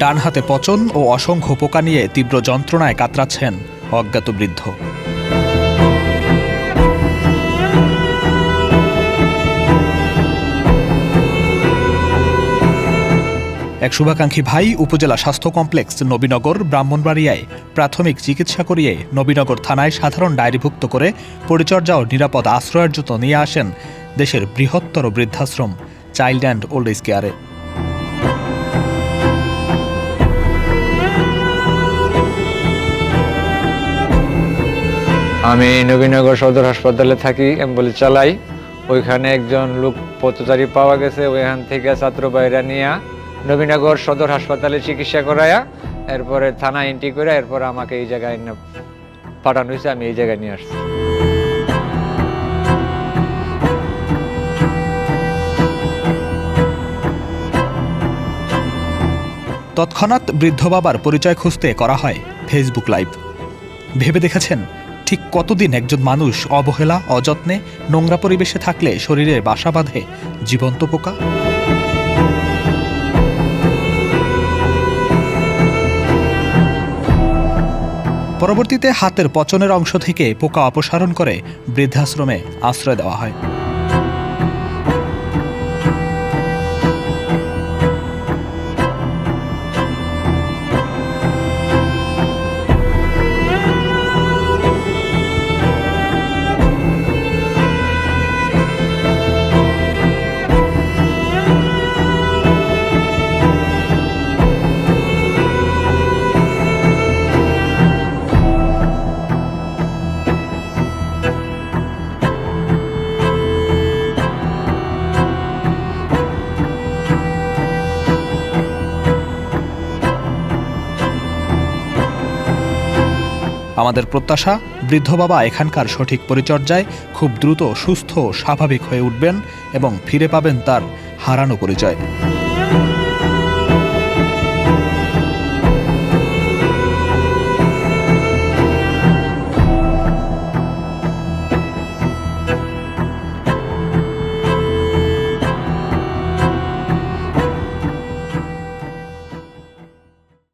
ডান হাতে পচন ও অসংখ্য পোকা নিয়ে তীব্র যন্ত্রণায় কাতরাচ্ছেন অজ্ঞাত বৃদ্ধ। এক শুভাকাঙ্ক্ষী ভাই উপজেলা স্বাস্থ্য কমপ্লেক্স নবীনগর, ব্রাহ্মণবাড়িয়ায় প্রাথমিক চিকিৎসা করিয়ে নবীনগর থানায় সাধারণ ডায়েরিভুক্ত করে পরিচর্যা ও নিরাপদ আশ্রয়ের জন্য নিয়ে আসেন দেশের বৃহত্তর বৃদ্ধাশ্রম, চাইল্ড অ্যান্ড ওল্ড এজ কেয়ারে আমি নবীনগর সদর হাসপাতালে থাকি, অ্যাম্বুলেন্স চালাই। ওইখানে একজন লোক পথচারী পাওয়া গেছে, ওইখান থেকে ছাত্র বাইরা নিয়ে নবীনগর সদর হাসপাতালে চিকিৎসা করায়া, এরপরে থানা এন্ট্রি করে এরপর আমাকে এই জায়গায় পাঠানো হয়েছে আমি এই জায়গায় নিয়ে আসছি। তৎক্ষণাৎ বৃদ্ধ বাবার পরিচয় খুঁজতে করা হয় ফেসবুক লাইভ ভেবে দেখেছেন? ঠিক কতদিন একজন মানুষ অবহেলা, অযত্নে, নোংরা পরিবেশে থাকলে শরীরে বাসা বাঁধে? জীবন্ত পোকা? পরবর্তীতে হাতের পচনের অংশ থেকে পোকা অপসারণ করে বৃদ্ধাশ্রমে আশ্রয় দেওয়া হয়। আমাদের প্রত্যাশা, বৃদ্ধ বাবা এখানকার সঠিক পরিচর্যায় খুব দ্রুত সুস্থ স্বাভাবিক হয়ে উঠবেন এবং ফিরে পাবেন তার হারানো পরিচয়।